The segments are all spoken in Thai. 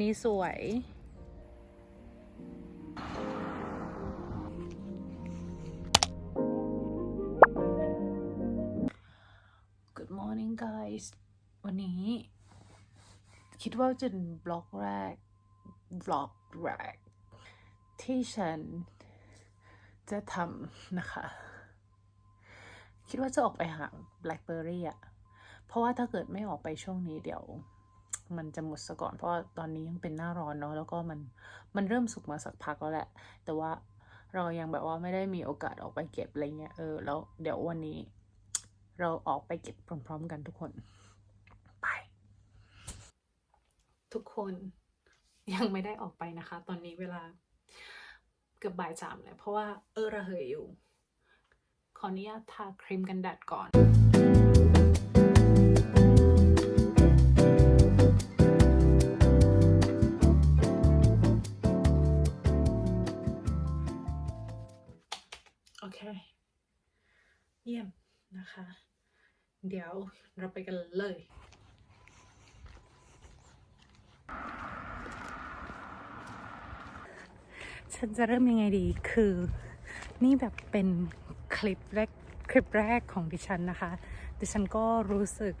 นี้สวย Good morning guys วันนี้ คิดว่าจะเป็นบล็อกแรก บล็อกแรก ที่ฉันจะทำนะคะ คิดว่าจะออกไปหา Blackberry อะเพราะว่าถ้าเกิดไม่ออกไปช่วงนี้เดี๋ยว มันจะหมดซะก่อนเพราะว่าตอนนี้ยังเป็นหน้าร้อนเนาะแล้วก็มันมันเริ่มสุกมาสักพักแล้วแหละ แต่ว่าเรายังแบบว่าไม่ได้มีโอกาสออกไปเก็บอะไรเงี้ยเออแล้วเดี๋ยววันนี้ เราออกไปเก็บพร้อม ๆ กันทุกคนไป ทุกคนยังไม่ได้ออกไปนะคะ ตอนนี้เวลาเกือบบ่ายสามแล้วเพราะว่าเออระเหยอยู่ ขออนุญาตทาครีมกันแดดก่อน ยี่ยมนะคะ เดี๋ยวเราไปกันเลยฉันจะเริ่มยังไงดี คือ นี่แบบเป็นคลิปแรก คลิปแรกของดิฉันนะคะ ดิฉันก็รู้สึก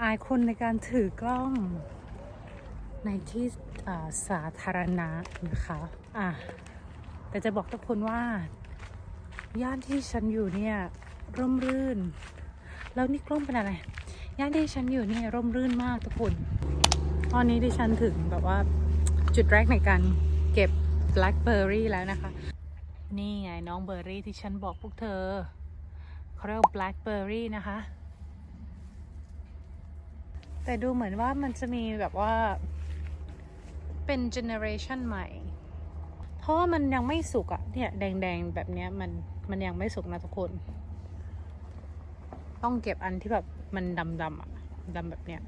อายคนในการถือกล้อง ในที่สาธารณะนะคะ อะ แต่จะบอกทุกคนว่า ย่านที่ฉันอยู่เนี่ย ร่มรื่น แล้วนี่กล้องเป็นอะไรย่านที่ฉันอยู่นี่ร่มรื่นมากทุกคน ตอนนี้ดิฉันถึงแบบว่าจุดแรกในการเก็บ blackberry แล้วนะคะ นี่ไงน้องเบอร์รี่ที่ฉันบอกพวกเธอเขาเรียก blackberry นะคะ แต่ดูเหมือนว่ามันจะมีแบบว่าเป็น generation ใหม่ เพราะว่ามันยังไม่สุกอะเนี่ยแดงๆแบบเนี้ยมันมันยังไม่สุกนะทุกคน ต้องเก็บอันที่แบบมันดำๆอะดำแบบเนี้ย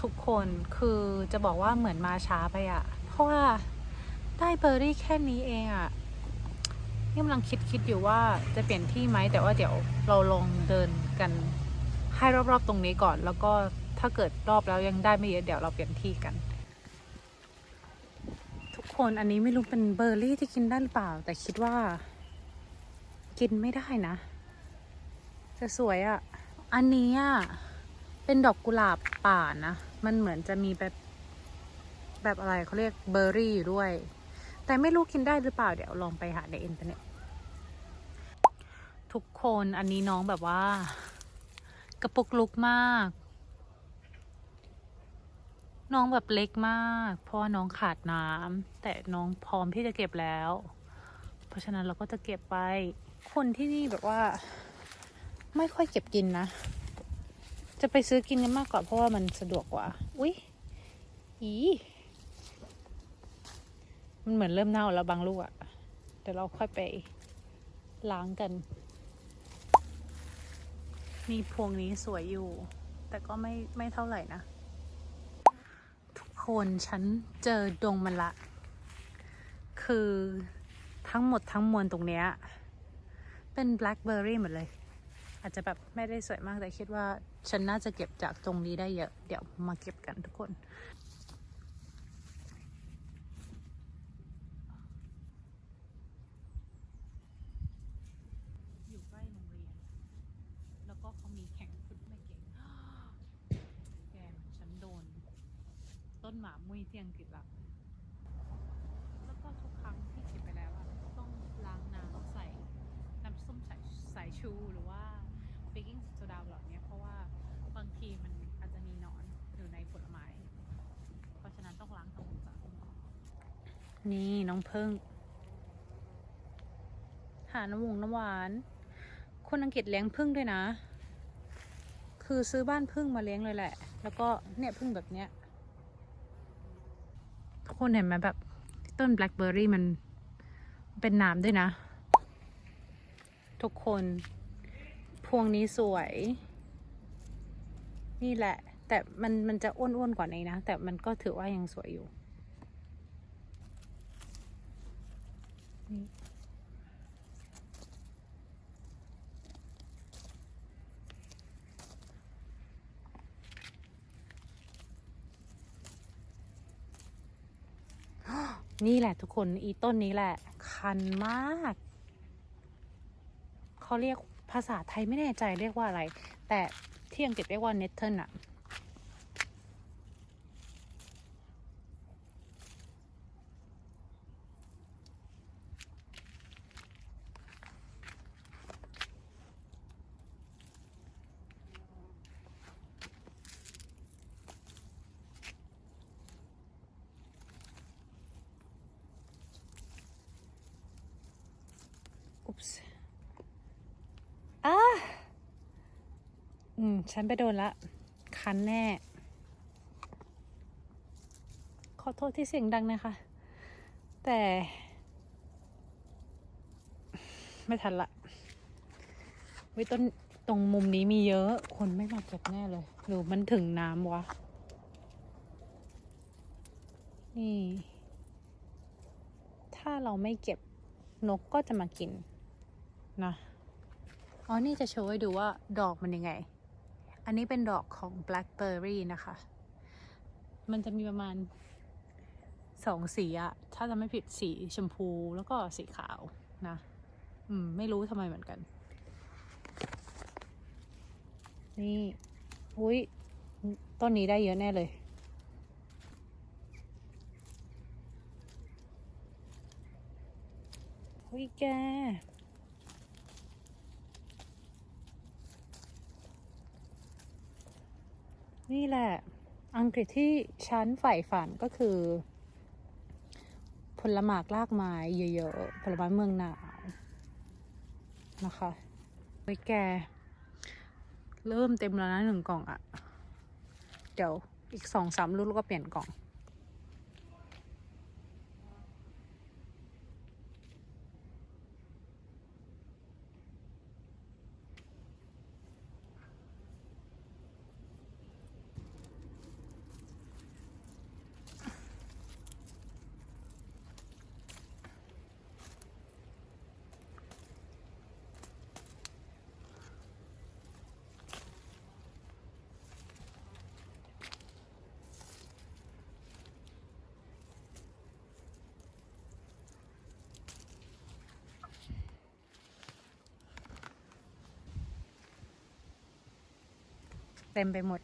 ทุกคนคือจะบอกว่าเหมือนมาช้าไปอะเพราะว่าได้เบอร์รี่แค่นี้เองอะนี่กำลังคิดคิดอยู่ว่าจะเปลี่ยนที่ไหมแต่ว่าเดี๋ยวเราลองเดิน กันให้รอบๆตรงนี้ก่อน แล้วก็ถ้าเกิดรอบแล้วยังได้ไม่เยอะเดี๋ยวเราเปลี่ยนที่กัน ทุกคนอันนี้ไม่รู้เป็นเบอร์รี่ที่กินได้หรือเปล่า แต่คิดว่า กินไม่ได้นะแต่สวยอะอันนี้อะเป็นดอกกุหลาบป่านะ มันเหมือนจะมีแบบแบบอะไรเขาเรียกเบอร์รี่อยู่ด้วย แต่ไม่รู้กินได้หรือเปล่าเดี๋ยวลองไปหาในอินเทอร์เน็ตทุกคนอันนี้น้องแบบว่า ระปุกลุกมาก น้องแบบเล็กมาก เพราะว่าน้องขาดน้ำแต่น้องพร้อมที่จะเก็บแล้ว เพราะฉะนั้นเราก็จะเก็บไปคนที่นี่แบบว่า ไม่ค่อยเก็บกินนะ จะไปซื้อกินกันมากกว่าเพราะว่ามันสะดวกกว่า อุ๊ย อีมันเหมือนเริ่มเน่าแล้วบางลูกอะเดี๋ยวเราค่อยไปล้างกัน มีพวงนี้สวยอยู่ แต่ก็ไม่ไม่เท่าไหร่นะ ทุกคนฉันเจอดงมันละ คือทั้งหมดทั้งมวลตรงเนี้ย เป็นแบล็คเบอร์รี่หมดเลย อาจจะแบบไม่ได้สวยมากแต่คิดว่า ฉันน่าจะเก็บจากตรงนี้ได้เยอะ เดี๋ยวมาเก็บกันทุกคน อยู่ใกล้โรงเรียน แล้วก็เขามีแข่งฟุตไม่เก่ง แกฉันโดน ต้นหมามุ้ย ที่อังกฤษละแล้วก็ทุกครั้งที่เก็บไปแล้วอะต้องล้างน้ำใส่น้ำส้มสายสายชูหรือว่าเบกกิ้งโซดาหล่านี้เพราะว่าบางทีมันอาจจะมีหนอนอยู่ในผลไม้ เพราะฉะนั้นต้องล้างทำความสะอาดนี่น้องเพึ่ง หาน้ำวงน้ำหวาน คนอังกฤษเลี้ยงพึ่งด้วยนะ คือซื้อบ้านพึ่งมาเลี้ยงเลยแหละ แล้วก็เนี่ยพึ่งแบบเนี้ย ทุกคนเห็นไหมแบบต้นแบล็คเบอร์รี่มันเป็นน้ำด้วยนะ ทุกคน พวงนี้สวย นี่แหละ แต่มันมันจะอ้วนๆกว่านี้นะ แต่มันก็ถือว่ายังสวยอยู่นี่ นี่แหละทุกคนอีต้นนี้แหละ คันมาก เขาเรียกภาษาไทยไม่แน่ใจเรียกว่าอะไร แต่ที่อังกฤษเรียกว่าเนเทอร์อะ อุ๊ปส์อ่าอืม ฉันไปโดนละ คันแน่ ขอโทษที่เสียงดังนะคะ แต่ ไม่ทันละวิต้นตรงมุมนี้มีเยอะ คนไม่มาเก็บแน่เลย หรือมันถึงน้ำวะ นี่ ถ้าเราไม่เก็บนกก็จะมากิน นะอ๋อนี่จะโชว์ให้ดูว่าดอกมันยังไง อันนี้เป็นดอกของ blackberry นะคะ มันจะมีประมาณสองสีอะถ้าจะไม่ผิดสีชมพูแล้วก็สีขาวนะ อืม ไม่รู้ทำไมเหมือนกัน นี่ อุ้ยต้นนี้ได้เยอะแน่เลย อุ้ยแก นี่แหละ อังกฤษที่ฉันใฝ่ฝันก็คือ ผลหมากลากไม้เยอะๆ ผลไม้เมืองหนาว นะคะเว้ยแก เริ่มเต็มแล้วนะหนึ่งกล่องอะเดี๋ยวอีกสองสามลูกแล้วก็เปลี่ยนกล่อง เต็มไปหมด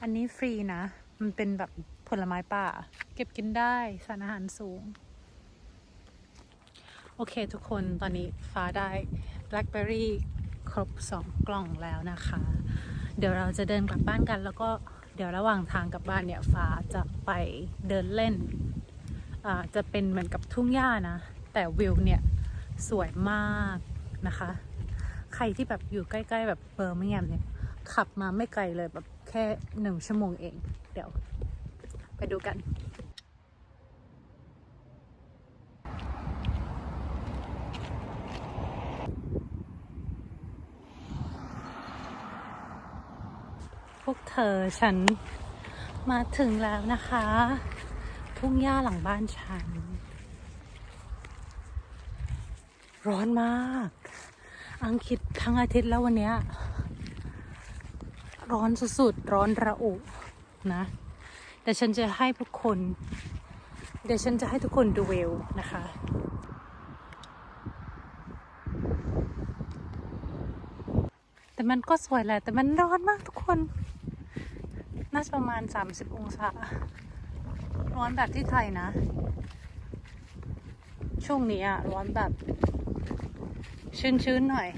อันนี้ฟรีนะ มันเป็นแบบผลไม้ป่า เก็บกินได้สารอาหารสูง โอเคทุกคนตอนนี้ฟ้าได้ Blackberry ครบสองกล่องแล้วนะคะ เดี๋ยวเราจะเดินกลับบ้านกัน แล้วก็เดี๋ยวระหว่างทางกลับบ้านเนี่ยฟ้าจะไปเดินเล่นอ่าจะเป็นเหมือนกับทุ่งหญ้านะ แต่วิวเนี่ยสวยมากนะคะ ใครที่แบบอยู่ใกล้ ๆ แบบเบอร์มิงแฮมเนี่ย ขับมาไม่ไกลเลยแบบแค่หนึ่งชั่วโมงเอง เดี๋ยว ไปดูกัน พวกเธอฉันมาถึงแล้วนะคะ ทุ่งหญ้าหลังบ้านฉัน ร้อนมาก อังคิดทั้งอาทิตย์แล้ววันเนี้ย ร้อนสุดๆ ร้อนระอุนะ แต่ฉันจะให้ทุกคน เดี๋ยวฉันจะให้ทุกคนดูเวิวนะคะแต่มันก็สวยแหละ แต่มันร้อนมากทุกคน น่าจะประมาณ 30 องศา ร้อนแบบที่ไทยนะ ช่วงนี้อะร้อนแบบ ชื้นๆหน่อย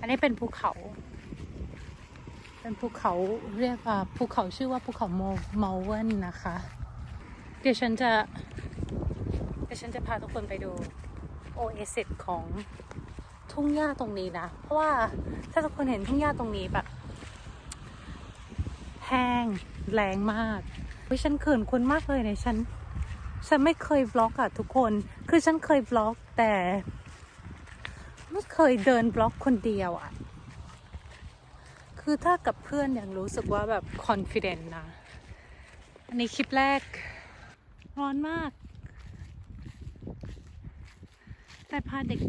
อันนี้เป็นภูเขา เป็นภูเขาเรียกว่าภูเขาชื่อว่าภูเขาโมเมลเวนนะคะ เดี๋ยวฉันจะ เดี๋ยวฉันจะพาทุกคนไปดูโอเอซิสของทุ่งหญ้าตรงนี้นะ เพราะว่าถ้าทุกคนเห็นทุ่งหญ้าตรงนี้แบบแห้งแรงมากเฮ้ยฉันเขินคนมากเลยเนี่ยฉัน ฉันไม่เคยบล็อกอะทุกคน คือฉันเคยบล็อกแต่ ไม่เคยเดินบล็อกคนเดียวอะ คือถ้ากับเพื่อนยังรู้สึกว่าแบบ confident นะ อันนี้คลิปแรก ร้อนมาก แต่พาเด็ก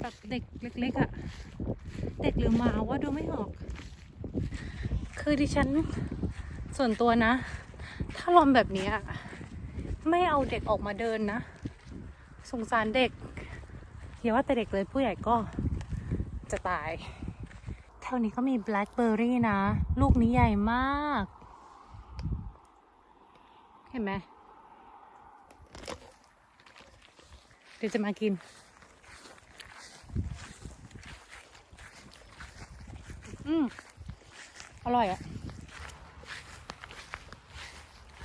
แบบเด็กเล็กๆอะ่ะ เด็กหรือหมาว่าดูไม่ออก คือดิฉันส่วนตัวนะ ถ้าลมแบบนี้ยไม่เอาเด็กออกมาเดินนะ สงสารเด็กอย่าว่าแต่เด็กเลยผู้ใหญ่ก็จะตาย แถวนี้ก็มีแบล็คเบอร์รี่นะ ลูกนี้ใหญ่มาก เห็นไหมเดี๋ยวจะมากิน อืมอร่อยอะ่ะ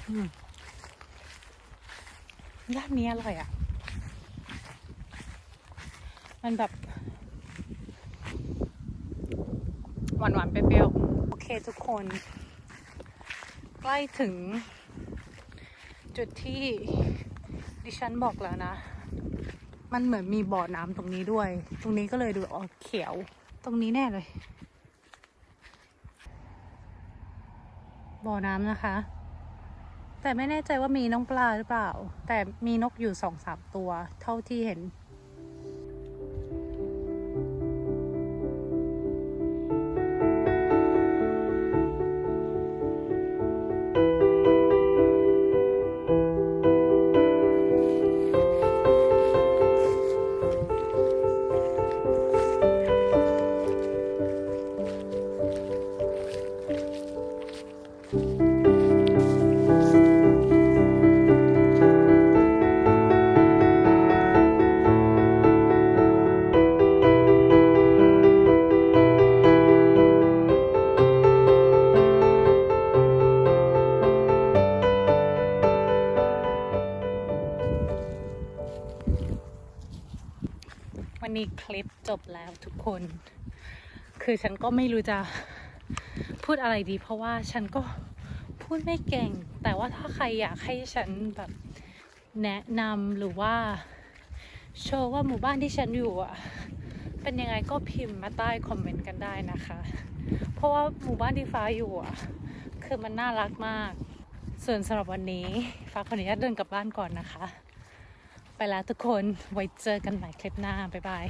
อืมย่านนี้อร่อยอะ่ะ มันแบบ หวานหวานๆเปรี้ยวๆโอเคทุกคน ใกล้ถึง จุดที่ดิฉันบอกแล้วนะ มันเหมือนมีบ่อน้ำตรงนี้ด้วย ตรงนี้ก็เลยดูออกเขียวตรงนี้แน่เลย บ่อน้ำนะคะ แต่ไม่แน่ใจว่ามีน้องปลาหรือเปล่า แต่มีนกอยู่สองสามตัว เท่าที่เห็นีคลิปจบแล้วทุกคน คือฉันก็ไม่รู้จะพูดอะไรดี เพราะว่าฉันก็พูดไม่เก่ง แต่ว่าถ้าใครอยากให้ฉันแบบแนะนำหรือว่า โชว์ว่าหมู่บ้านที่ฉันอยู่อะ เป็นยังไงก็พิมพ์มาใต้คอมเมนต์กันได้นะคะ เพราะว่าหมู่บ้านที่ฟ้าอยู่อะ คือมันน่ารักมาก ส่วนสำหรับวันนี้ฟ้าขออนุญาตเดินกลับบ้านก่อนนะคะ ไปแล้วทุกคนไว้เจอกันใหม่คลิปหน้า บ๊ายบาย